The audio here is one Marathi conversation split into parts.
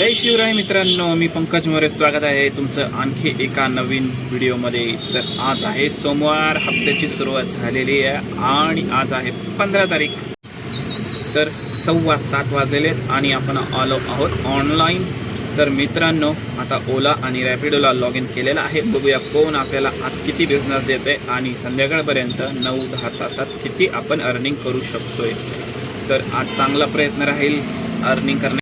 जय शिवराय मित्रांनो मी पंकज मोरे स्वागत आहे तुमचं आणखी एका नवीन व्हिडिओमध्ये. तर आज आहे सोमवार हप्त्याची सुरुवात झालेली आहे आणि आज आहे पंधरा तारीख. तर सव्वा सात वाजलेले आहेत आणि आपण आलो आहोत ऑनलाईन तर मित्रांनो आता ओला आणि रॅपिडोला लॉग इन केलेलं आहे. बघूया कोण आपल्याला आज किती बिझनेस देते आणि संध्याकाळपर्यंत नऊ दहा तासात किती आपण अर्निंग करू शकतोय. तर आज चांगला प्रयत्न राहील अर्निंग करण्या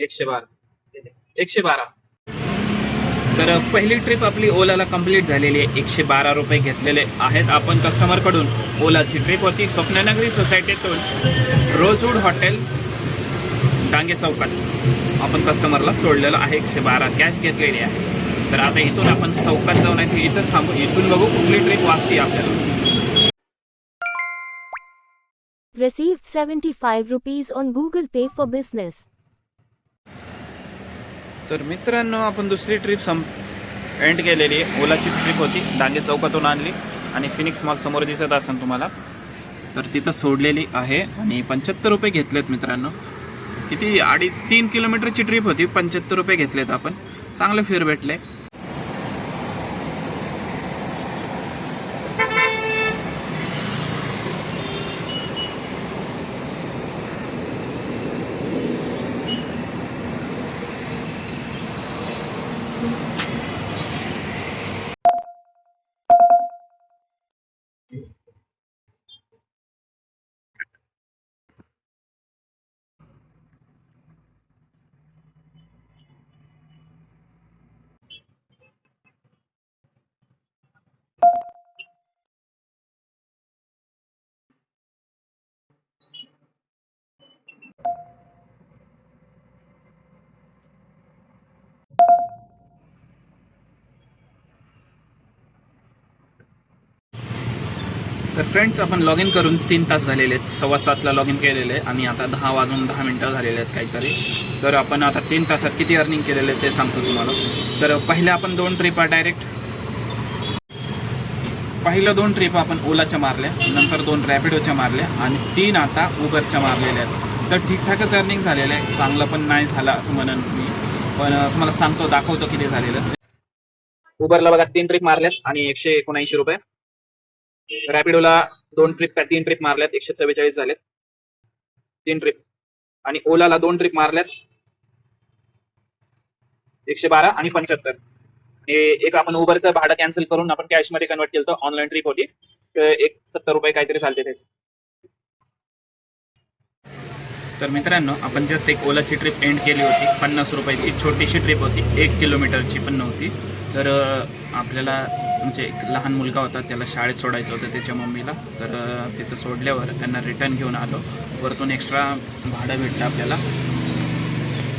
एकशे बारा. एकशे बारा. तर पहिली ट्रिप आपली ओलाला कंप्लीट झालेली आहे. एकशे बारा रुपये घेतलेले आहेत आपण कस्टमरकडून ओलाची ट्रिप होती स्वप्ननगरी सोसायटीतून रोजवूड हॉटेल डांगे चौकात. आपण कस्टमरला सोडलेलं आहे. एकशे बारा कॅश घेतलेली आहे. तर आता इथून आपण चौकात जाऊन आहे. इथंच थांबू. इथून बघू कुठली ट्रिप वाचते आपल्याला. Received 75 rupees on Google Pay for Business. तर मित्रांनो आपण दुसरी ट्रिप सं एंड केलेली आहे. ओलाचीच ट्रिप होती. डांगे चौकातून आणली आणि फिनिक्स मॉल समोर दिसत असेल तुम्हाला. तर तिथं सोडलेली आहे आणि पंच्याहत्तर रुपये घेतलेत मित्रांनो. किती? अडीच तीन किलोमीटरची ट्रिप होती. पंच्याहत्तर रुपये घेतलेत आपण. चांगले फिर भेटले. तर फ्रेंड्स आपण लॉग इन करून तीन तास झालेले आहेत. सव्वा सातला लॉग इन केलेले आहे आणि आता दहा वाजून दहा मिनटं झालेले आहेत काहीतरी. तर आपण आता तीन तासात किती अर्निंग केलेले ते सांगतो तुम्हाला. तर पहिल्या आपण दोन ट्रिपा डायरेक्ट पहिलं दोन ट्रिप आपण ओलाच्या मारल्या नंतर दोन रॅपिडोच्या मारल्या आणि तीन आता उबरच्या मारलेल्या आहेत. तर ठीकठाकच अर्निंग झालेलं आहे. चांगलं पण नाही झालं असं म्हणून मी. पण तुम्हाला सांगतो दाखवतो किती झालेलं. उबरला बघा तीन ट्रिप मारल्यात आणि एकशे एकोणऐंशी रुपये. रॅपिडोला दोन ट्रिप तीन ट्रिप मारल्यात एकशे चव्वेचाळीस झालेत. तीन ट्रिप. आणि ओलाला दोन ट्रिप मारल्यात. एकशे बारा आणि पंच्याहत्तर. एक आपण उबरचं भाडं कॅन्सल करून आपण कॅशमध्ये कन्वर्ट केलं ऑनलाईन ट्रिप होती. एक सत्तर रुपये काहीतरी चालते त्याचे. तर मित्रांनो आपण जस्ट एक ओलाची ट्रिप एंड केली होती. पन्नास रुपयाची. छोटीशी ट्रिप होती. एक किलोमीटरची पण नव्हती. तर आपल्याला म्हणजे एक लहान मुलगा होता त्याला शाळेत सोडायचं होतं त्याच्या मम्मीला. तर तिथं सोडल्यावर त्यांना रिटर्न घेऊन आलो. वरतून एक्स्ट्रा भाडं भेटलं आपल्याला.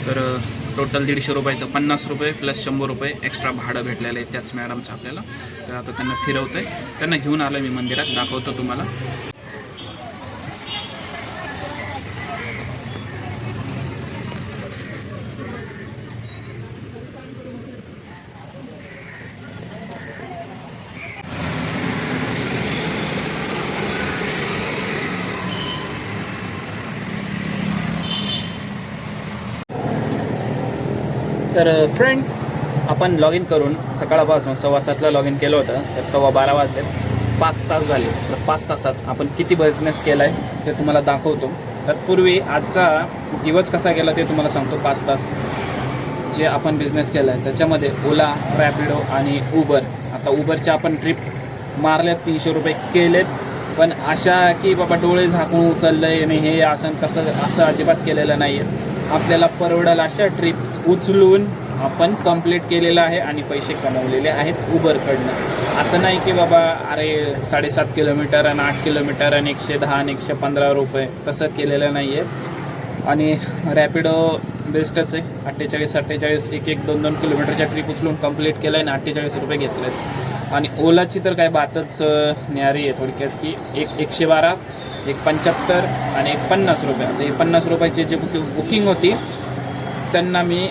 तर टोटल दीडशे रुपयाचं पन्नास रुपये प्लस शंभर रुपये एक्स्ट्रा भाडं भेटलेलं आहे त्याच मॅडमचं आपल्याला. तर आता त्यांना फिरवतं आहे त्यांना घेऊन आलं मी मंदिरात दाखवतो तुम्हाला. तर फ्रेंड्स आपण लॉग इन करून सकाळपासून सव्वा सातला लॉग इन केलं होतं तर सव्वा बारा वाजले. पाच तास झाले. तर पाच तासात आपण किती बिझनेस केला आहे ते तुम्हाला दाखवतो. तत्पूर्वी आजचा दिवस कसा गेला ते तुम्हाला सांगतो. पाच तास जे आपण बिझनेस केला आहे त्याच्यामध्ये ओला रॅपिडो आणि उबर आता उबरच्या आपण ट्रिप मारल्यात तीनशे रुपये केलेत. पण अशा की बाबा डोळे झाकून उचललं आहे आणि हे असं कसं असं अजिबात केलेलं नाही आहे आपल्याला परवडेल अशा ट्रिप्स उचलून आपण कंप्लीट केलेलं आहे आणि पैसे कमवलेले आहेत उबरकडनं. असं नाही की बाबा अरे साडेसात किलोमीटर आणि आठ किलोमीटर आणि एकशे दहा आणि एकशे पंधरा रुपये तसं केलेलं नाही आहे आणि रॅपिडो बेस्टच आहे. अठ्ठेचाळीस अठ्ठेचाळीस एक एक दोन दोन किलोमीटरच्या ट्रिप उचलून कंप्लीट केलं आहे आणि अठ्ठेचाळीस रुपये घेतलेत. आणि ओलाची तर काय बातच न्यारी आहे थोडक्यात की एक एकशे बारा एक पंच्याहत्तर आणि एक पन्नास रुपये. आता हे पन्नास रुपयाची जे बुकिंग बुकिंग होती त्यांना मी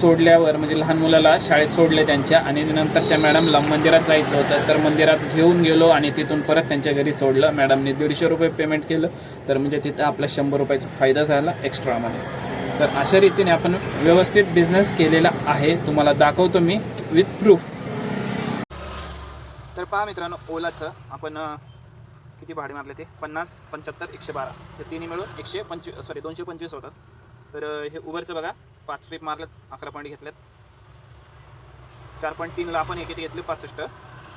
सोडल्यावर म्हणजे लहान मुलाला शाळेत सोडले त्यांच्या आणि नंतर त्या मॅडमला मंदिरात जायचं होतं. तर मंदिरात घेऊन गेलो आणि तिथून परत त्यांच्या घरी सोडलं. मॅडमने दीडशे रुपये पेमेंट केलं. तर म्हणजे तिथं आपला शंभर रुपयाचा फायदा झाला एक्स्ट्रामध्ये तर अशा रीतीने आपण व्यवस्थित बिझनेस केलेला आहे. तुम्हाला दाखवतो मी विथ प्रूफ तर पहा मित्रांनो ओलाचं आपण किती भाडे मारले ते? पन्नास पंच्याहत्तर एकशे बारा. तर तिन्ही मिळून एकशे पंचवीस सॉरी दोनशे पंचवीस होतात. तर हे उबरचं बघा पाच ट्रिप मारल्यात अकरा पॉईंट घेतल्यात चार पॉईंट तीनला आपण एक किती घेतले पासष्ट.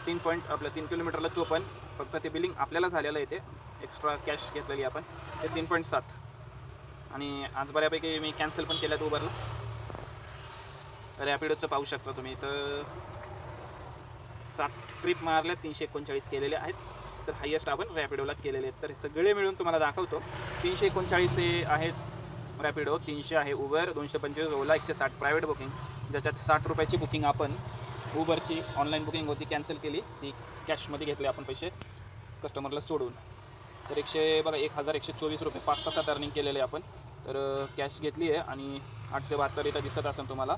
तीन पॉईंट आपलं तीन किलोमीटरला चोपन्न. फक्त ते बिलिंग आपल्याला झालेलं आहे ते. एक्स्ट्रा कॅश घेतलेली आपण. ते तीन पॉईंट सात. आणि आज बऱ्यापैकी मी कॅन्सल पण केल्यात उबरला रॅपिडोचं पाहू शकता तुम्ही. तर सात ट्रिप मारल्या तीनशे एकोणचाळीस केलेले आहेत. तर हायेस्ट आपण रॅपिडोला केलेले आहेत. तर हे सगळे मिळून तुम्हाला दाखवतो. तीनशे एकोणचाळीस हे आहेत रॅपिडो तीनशे आहे उबर दोनशे पंचवीस ओला एकशे साठ प्रायव्हेट बुकिंग ज्याच्यात साठ रुपयाची बुकिंग आपण उबरची ऑनलाईन बुकिंग होती कॅन्सल केली. ती कॅशमध्ये घेतली आपण पैसे कस्टमरला सोडून. तर एकशे बघा एक हजार एकशे चोवीस रुपये पाच तासात अर्निंग केलेले आहे आपण. तर कॅश घेतली आहे आणि आठशे बहात्तर इथं दिसत असेल तुम्हाला.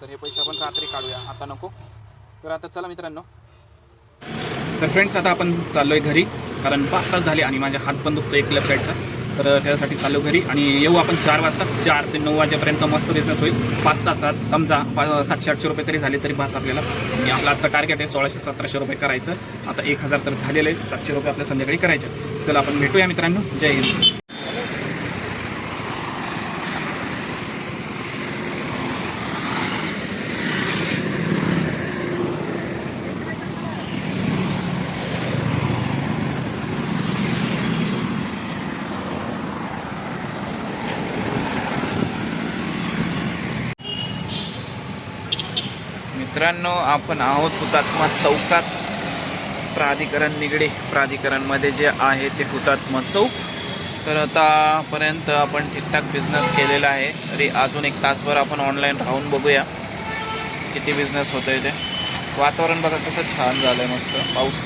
तर हे पैसे आपण रात्री काढूया. आता नको. तर आता चला मित्रांनो. तर फ्रेंड्स आता आपण चाललोय घरी. कारण पाच तास झाले आणि माझ्या हात पण दुखतो एक लेफ्ट साईडचा तर त्यासाठी चाललो घरी आणि येऊ आपण चार वाजता. चार ते नऊ वाजेपर्यंत मस्त बिझनेस होईल. पाच तासात समजा पा सातशे आठशे रुपये तरी झाले तरी भास आपल्याला. आणि आपला आजचा टार्गेट आहे सोळाशे सतराशे रुपये करायचं. आता एक हजार तर झालेलं आहे सातशे रुपये आपल्या संध्याकाळी करायचे चला आपण भेटूया मित्रांनो. जय हिंद. मित्रांनो आपण आहोत हुतात्मा चौकात. प्राधिकरण निगडी प्राधिकरणमध्ये जे आहे ते हुतात्मा चौक. तर आतापर्यंत आपण ठीकठाक बिझनेस केलेला आहे. तरी अजून एक तासभर आपण ऑनलाईन राहून बघूया. किती बिझनेस होतो आहे ते. वातावरण बघा कसं छान झालं आहे मस्त. पाऊस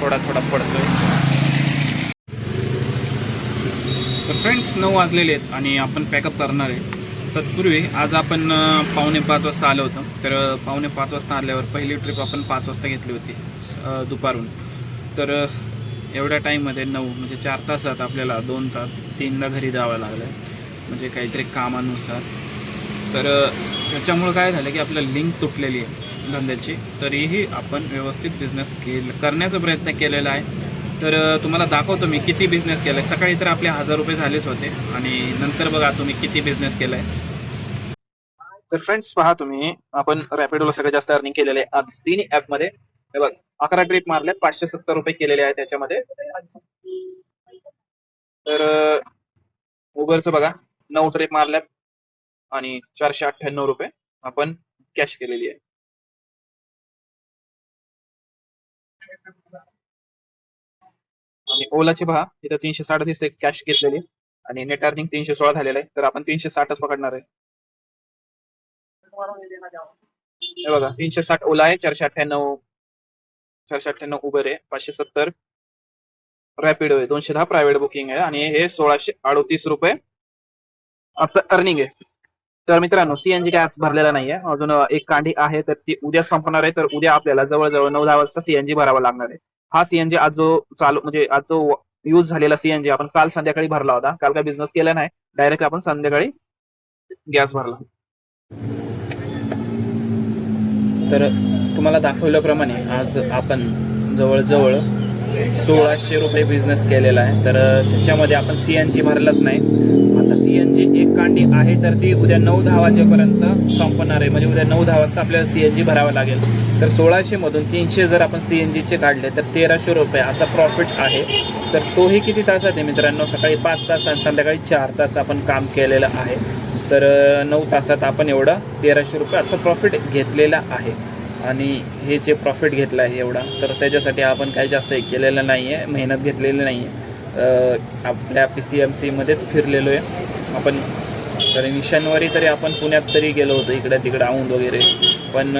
थोडा थोडा पडतो आहे तर फ्रेंड्स नऊ वाजलेले आहेत आणि आपण पॅकअप करणार आहे. तत्पूर्वी आज आपण पावणे पाच वाजता आलो होतो. तर पावणे पाच वाजता आल्यावर पहिली ट्रिप आपण पाच वाजता घेतली होती स- दुपारून. तर एवढ्या टाईममध्ये नऊ म्हणजे चार तासात आपल्याला दोन तास तीनदा घरी जावं लागलं. म्हणजे काहीतरी कामानुसार. तर त्याच्यामुळं काय झालं की आपलं लिंक तुटलेली आहे धंद्याची. तरीही आपण व्यवस्थित बिझनेस केल करण्याचा प्रयत्न केलेला आहे. तर तुम्हाला दाखवतो मी किती बिझनेस केला आहे सकाळी तर आपले हजार रुपये झालेच होते आणि नंतर बघा तुम्ही किती बिझनेस केला आहे तर फ्रेंड्स पहा तुम्ही. आपण रॅपिडोला सगळ्यात जास्त अर्निंग केलेले आहे. आज तीन ॲपमध्ये हे बघ अकरा ट्रिप मारले पाचशे सत्तर रुपये केलेले आहे त्याच्यामध्ये. तर उबरचं बघा नऊ ट्रिप मारल्यात आणि चारशे अठ्ठ्याण्णव रुपये आपण कॅश केलेली आहे. आणि ओलाची पहा इथं तीनशे साठ दिसते कॅश घेतलेली. आणि नेट अर्निंग तीनशे सोळा झालेलं आहे. तर आपण तीनशे साठच पकडणार आहे. हे बघा तीनशे साठ ओला आहे चारशे अठ्ठ्याण्णव चारशे अठ्ठ्याण्णव उबर आहे पाचशे सत्तर रॅपिडो आहे दोनशे दहा प्रायव्हेट बुकिंग आहे. आणि हे सोळाशे अडोतीस रुपये आजचं अर्निंग आहे. तर मित्रांनो सीएनजी काय आज भरलेला नाहीये. अजून एक कांडी आहे तर ती उद्या संपणार आहे. तर उद्या आपल्याला जवळजवळ नऊ दहा वाजता सीएनजी भरावा लागणार आहे. हा सीएनजी आज जो चालू म्हणजे आज जो यूज झालेला सीएनजी आपण काल संध्याकाळी भरला होता. काल काय बिझनेस केला नाही डायरेक्ट आपण संध्याकाळी गॅस भरला. तर तुम्हाला दाखवल्याप्रमाणे आज आपण जवळजवळ सोळाशे रुपये बिझनेस केलेला आहे. तर त्याच्यामध्ये आपण सी एन जी भरलंच नाही. आता सी एन जी एक कांडी आहे तर ती उद्या नऊ दहा वाजेपर्यंत संपणार आहे. म्हणजे उद्या नऊ दहा वाजता आपल्याला सी एन जी भरावं लागेल. तर सोळाशेमधून तीनशे जर आपण सी एन जीचे काढले तर तेराशे रुपये असा प्रॉफिट आहे. तर तोही किती तासात आहे मित्रांनो? सकाळी पाच तास आणि संध्याकाळी चार तास आपण काम केलेलं आहे. तर नऊ तासात आपण एवढा तेराशे रुपयाचं प्रॉफिट घेतलेला आहे. आणि हे जे प्रॉफिट घेतलं आहे एवढा तर त्याच्यासाठी आपण काही जास्त हे केलेलं नाही आहे मेहनत घेतलेली नाही आहे आपल्या पी सी एम सीमध्येच फिरलेलो आहे. आपण तरी शनिवारी तरी आपण पुण्यात तरी गेलो होतो इकडं तिकडं औंध वगैरे. पण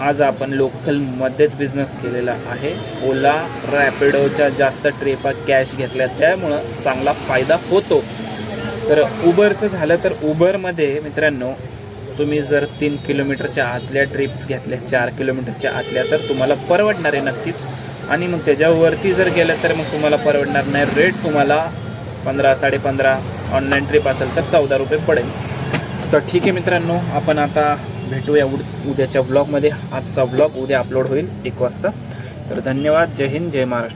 आज आपण लोकलमध्येच बिझनेस केलेला आहे. ओला रॅपिडोच्या जास्त ट्रेपा कॅश घेतल्या. त्यामुळं चांगला फायदा होतो. तर उबरचं झालं तर उबरमध्ये मित्रांनो तुम्ही जर तीन किलोमीटरच्या आतल्या ट्रिप्स घेतल्या चार किलोमीटरच्या आतल्या तर तुम्हाला परवडणार आहे नक्कीच. आणि मग त्याच्यावरती जर गेलं तर मग तुम्हाला परवडणार नाही. रेट तुम्हाला पंधरा साडेपंधरा ऑनलाईन ट्रिप असेल तर चौदा रुपये पडेल. तर ठीक आहे मित्रांनो आपण आता भेटूया उड उद्याच्या ब्लॉगमध्ये आजचा ब्लॉग उद्या अपलोड होईल एक वाजता. तर धन्यवाद. जय हिंद. जय महाराष्ट्र.